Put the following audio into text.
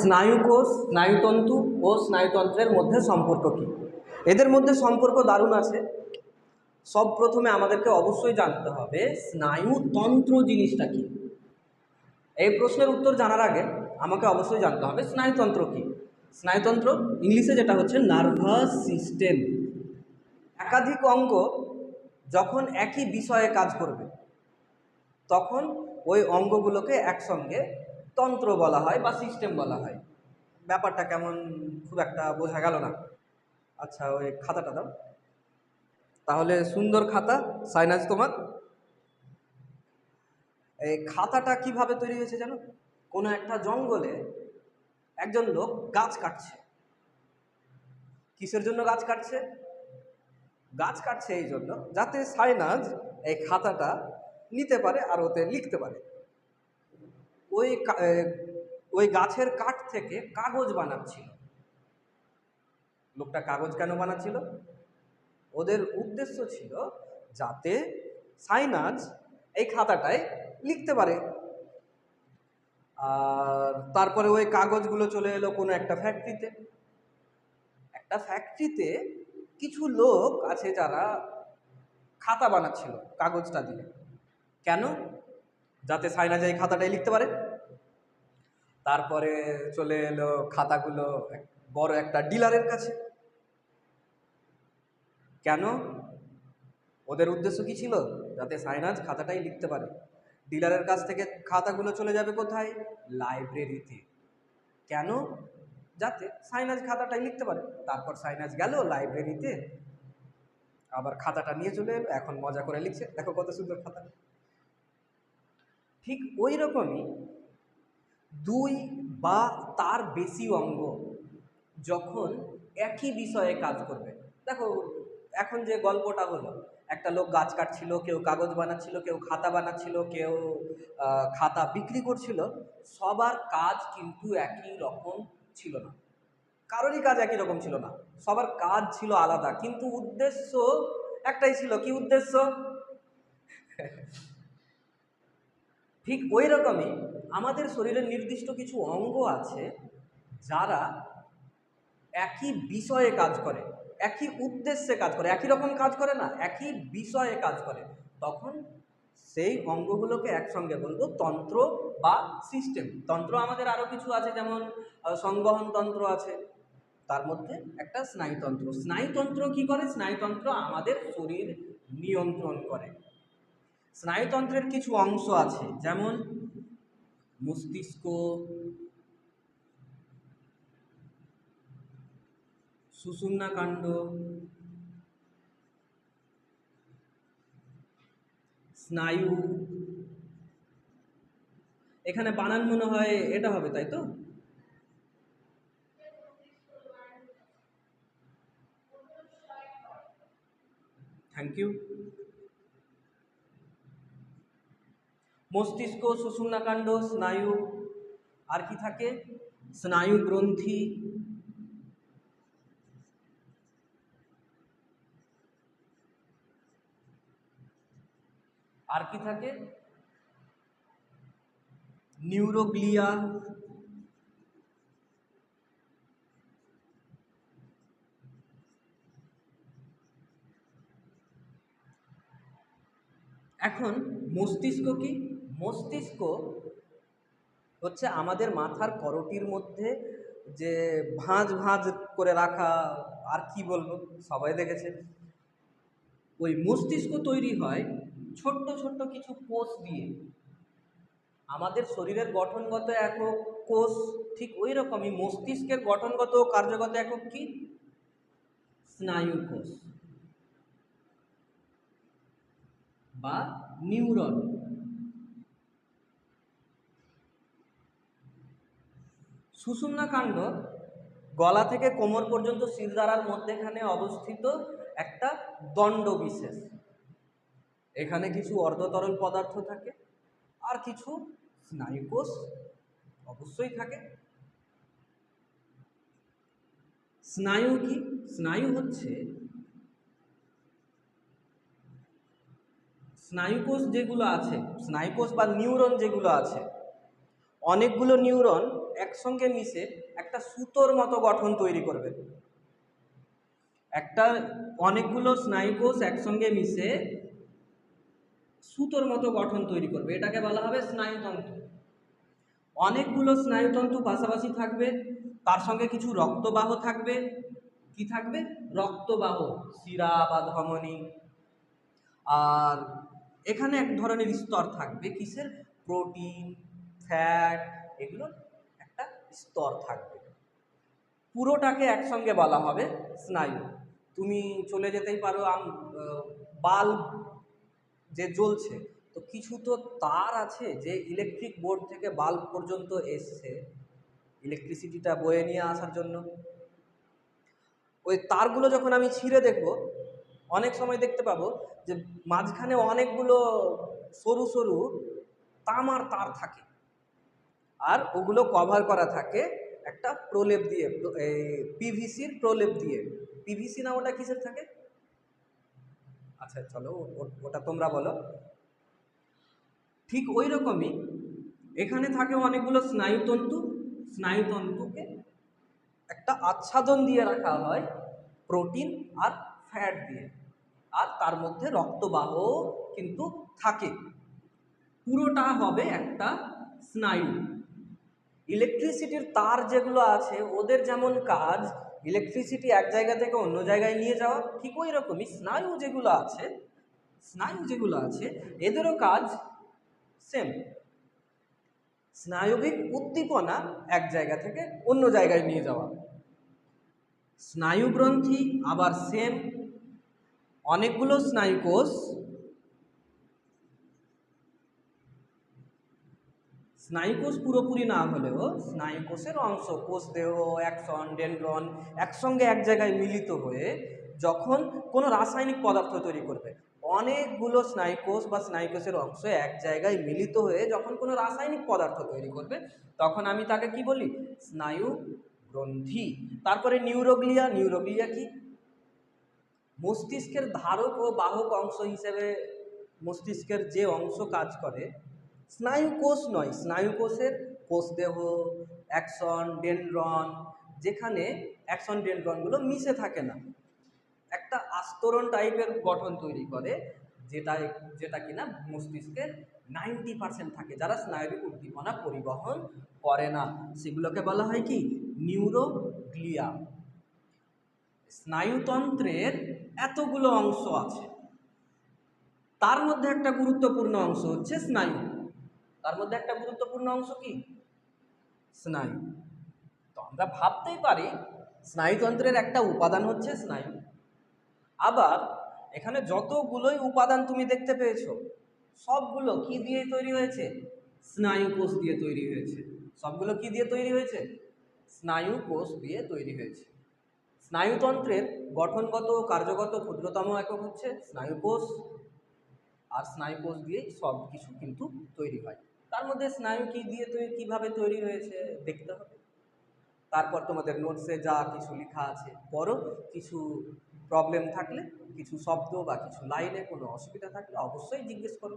স্নায়ুকোষ, স্নায়ুতন্তু ও স্নায়ুতন্ত্রের মধ্যে সম্পর্ক কী? এদের মধ্যে সম্পর্ক দারুণ আছে। সব প্রথমে আমাদেরকে অবশ্যই জানতে হবে স্নায়ুতন্ত্র জিনিসটা কী? এই প্রশ্নের উত্তর জানার আগে আমাকে অবশ্যই জানতে হবে স্নায়ুতন্ত্র কী? স্নায়ুতন্ত্র ইংলিশে যেটা হচ্ছে নার্ভাস সিস্টেম। একাধিক অঙ্গ যখন একই বিষয়ে কাজ করবে, তখন ওই অঙ্গগুলোকে একসঙ্গে তন্ত্র বলা হয় বা সিস্টেম বলা হয়। ব্যাপারটা কেমন খুব একটা বোঝা গেল না। আচ্ছা ওই খাতাটা দাও। তাহলে সুন্দর খাতা সাইনাজ তোমার। এই খাতাটা কীভাবে তৈরি হয়েছে জানো? কোনো একটা জঙ্গলে একজন লোক গাছ কাটছে। কিসের জন্য গাছ কাটছে? গাছ কাটছে এই জন্য যাতে সাইনাজ এই খাতাটা নিতে পারে আর ওতে লিখতে পারে। ওই ওই গাছের কাঠ থেকে কাগজ বানাচ্ছিল। লোকটা কাগজ কেন বানাচ্ছিল? ওদের উদ্দেশ্য ছিল যাতে সাইনাজ এই খাতাটায় লিখতে পারে। আর তারপরে ওই কাগজগুলো চলে এলো কোনো একটা ফ্যাক্টরিতে একটা ফ্যাক্টরিতে কিছু লোক আছে যারা খাতা বানাচ্ছিল কাগজটা দিয়ে। কেন? যাতে সাইনাজ এই খাতাটাই লিখতে পারে। তারপরে চলে এলো খাতাগুলো বড় একটা ডিলারের কাছে। কেন? ওদের উদ্দেশ্য কি ছিল? যাতে সাইনাজ খাতাটাই লিখতে পারে। ডিলারের কাছ থেকে খাতাগুলো চলে যাবে কোথায়? লাইব্রেরিতে। কেন? যাতে সাইনাজ খাতাটাই লিখতে পারে। তারপর সাইনাজ গেল লাইব্রেরিতে। আবার খাতাটা নিয়ে চলে এখন মজা করে লিখছে। দেখো কত সুন্দর খাতা। ঠিক ওই রকমই দুই বা তার বেশি অঙ্গ যখন একই বিষয়ে কাজ করবে। দেখো, এখন যে গল্পটা হলো, একটা লোক গাছ কাটছিল, কেউ কাগজ বানাচ্ছিল, কেউ খাতা বানাচ্ছিল, কেউ খাতা বিক্রি করছিল, সবার কাজ কিন্তু একই রকম ছিল না। কারোরই কাজ একই রকম ছিল না। সবার কাজ ছিল আলাদা, কিন্তু উদ্দেশ্য একটাই ছিল। কি উদ্দেশ্য? ঠিক ওই রকমই আমাদের শরীরের নির্দিষ্ট কিছু অঙ্গ আছে যারা একই বিষয়ে কাজ করে, একই উদ্দেশ্যে কাজ করে, একই রকম কাজ করে না, একই বিষয়ে কাজ করে। তখন সেই অঙ্গগুলোকে একসঙ্গে বলব তন্ত্র বা সিস্টেম তন্ত্র আমাদের আরও কিছু আছে, যেমন সংবহন তন্ত্র আছে। তার মধ্যে একটা স্নায়ুতন্ত্র। স্নায়ুতন্ত্র কি করে? স্নায়ুতন্ত্র আমাদের শরীর নিয়ন্ত্রণ করে। স্নায়ুতন্ত্রের কিছু অংশ আছে, যেমন মস্তিষ্ক সুষুম্না কাণ্ড স্নায়ু। এখানে বানান মনে হয় এটা হবে, তাই তো? থ্যাংক ইউ মস্তিষ্ক, সুষুম্নাকাণ্ড, স্নায়ু, আর কি থাকে? স্নায়ু গ্রন্থি। আর কি থাকে? নিউরোগ্লিয়া। এখন মস্তিষ্ক কি? মস্তিষ্ক হচ্ছে আমাদের মাথার করটির মধ্যে যে ভাঁজ ভাঁজ করে রাখা, আর কি বলব, সবাই দেখেছে। ওই মস্তিষ্ক তৈরি হয় ছোট্ট ছোট্ট কিছু কোষ দিয়ে। আমাদের শরীরের গঠনগত একক কোষ ঠিক ওই রকমই, মস্তিষ্কের গঠনগত কার্যগত একক কি? স্নায়ু কোষ বা নিউরন। সুষুম্না কাণ্ড, গলা থেকে কোমর পর্যন্ত শিরদাঁড়ার মধ্যেখানে অবস্থিত একটা দণ্ড বিশেষ এখানে কিছু অর্ধতরল পদার্থ থাকে, আর কিছু স্নায়ুকোষ অবশ্যই থাকে। স্নায়ু কি? স্নায়ু হচ্ছে স্নায়ুকোষ যেগুলো আছে, স্নায়ুকোষ বা নিউরন যেগুলো আছে, অনেকগুলো নিউরন একসঙ্গে মিশে একটা সুতোর মতো গঠন তৈরি করবে। একটা অনেকগুলো স্নায়ুকোষ একসঙ্গে মিশে সুতোর মতো গঠন তৈরি করবে। এটাকে বলা হবে স্নায়ুতন্ত্র। অনেকগুলো স্নায়ুতন্ত্র পাশাপাশি থাকবে, তার সঙ্গে কিছু রক্তবাহ থাকবে। কি থাকবে? রক্তবাহ, শিরা বা ধমনী। আর এখানে এক ধরনের স্তর থাকবে, কিসের? প্রোটিন, ফ্যাট একটা স্তর থাকবে। পুরোটাকে একসঙ্গে বলা হবে স্নায়ু। তুমি চলে যেতেই পারো, আম বাল্ব যে জ্বলছে। তো কিছু তো তার আছে যে ইলেকট্রিক বোর্ড থেকে বাল্ব পর্যন্ত এসছে ইলেকট্রিসিটিটা বয়ে নিয়ে আসার জন্য। ওই তারগুলো যখন আমি ছিঁড়ে দেখব, অনেক সময় দেখতে পাবো যে মাঝখানে অনেকগুলো সরু সরু তামার তার থাকে। আর ওগুলো কভার করা থাকে একটা প্রলেপ দিয়ে পিভিসির প্রলেপ দিয়ে। পিভিসি না ওটা কিসের থাকে? আচ্ছা চলো ওটা তোমরা বলো। ঠিক ওই রকমই এখানে থাকে অনেকগুলো স্নায়ুতন্তু। স্নায়ুতন্তুকে একটা আচ্ছাদন দিয়ে রাখা হয় প্রোটিন আর ফ্যাট দিয়ে। আর তার মধ্যে রক্তবাহ কিন্তু থাকে। পুরোটা হবে একটা স্নায়ু। ইলেকট্রিসিটির তার যেগুলো আছে, ওদের যেমন কাজ ইলেকট্রিসিটি এক জায়গা থেকে অন্য জায়গায় নিয়ে যাওয়া, ঠিক ওই রকমই। স্নায়ু যেগুলো আছে, স্নায়ু যেগুলো আছে, এদেরও কাজ সেম স্নায়বিক উদ্দীপনা এক জায়গা থেকে অন্য জায়গায় নিয়ে যাওয়া। স্নায়ুগ্রন্থি আবার সেম অনেকগুলো স্নায়ুকোষ স্নায়ুকোষ পুরোপুরি না হলেও স্নায়ুকোষের অংশ, কোষ দেহ অ্যাকশন ডেনড্রন একসঙ্গে এক জায়গায় মিলিত হয়ে যখন কোনো রাসায়নিক পদার্থ তৈরি করবে, অনেকগুলো স্নায়ুকোষ বা স্নায়ুকোষের অংশ এক জায়গায় মিলিত হয়ে যখন কোনো রাসায়নিক পদার্থ তৈরি করবে, তখন আমি তাকে কি বলি? স্নায়ু গ্রন্থি। তারপরে নিউরোগ্লিয়া নিউরোগ্লিয়া কি? মস্তিষ্কের ধারক ও বাহক অংশ হিসেবে মস্তিষ্কের যে অংশ কাজ করে স্নায়ু কোষ নয়, স্নায়ুকোষের কোষদেহ অ্যাকশন, ডেনড্রন, যেখানে অ্যাকশন, ডেনড্রনগুলো মিশে থাকে না। একটা আস্তরণ টাইপের গঠন তৈরি করে, যেটা যেটা কিনা মস্তিষ্কের নাইনটি পার্সেন্ট থাকে, যারা স্নায়বিক উদ্দীপনা পরিবহন করে না। সেগুলোকে বলা হয় কি? নিউরোগ্লিয়া। স্নায়ুতন্ত্রের এতগুলো অংশ আছে। তার মধ্যে একটা গুরুত্বপূর্ণ অংশ হচ্ছে স্নায়ু। তার মধ্যে একটা গুরুত্বপূর্ণ অংশ কি? স্নায়ু। তো আমরা ভাবতেই পারি স্নায়ুতন্ত্রের একটা উপাদান হচ্ছে স্নায়ু। আবার এখানে যতগুলোই উপাদান তুমি দেখতে পেয়েছ, সবগুলো কি দিয়ে তৈরি হয়েছে? স্নায়ু কোষ দিয়ে তৈরি হয়েছে। সবগুলো কি দিয়ে তৈরি হয়েছে? স্নায়ু কোষ দিয়ে তৈরি হয়েছে। স্নায়ুতন্ত্রের গঠনগত ও কার্যগত ক্ষুদ্রতম একক হচ্ছে স্নায়ু কোষ। আর স্নায়ু কোষ দিয়েই সব কিছু কিন্তু তৈরি হয়। তার মধ্যে স্নায়ু কি দিয়ে তৈরি কীভাবে তৈরি হয়েছে দেখতে হবে। তারপর তোমাদের নোটসে যা কিছু লেখা আছে পরও কিছু প্রবলেম থাকলে, কিছু শব্দ বা কিছু লাইনে কোনো অসুবিধা থাকলে অবশ্যই জিজ্ঞেস করো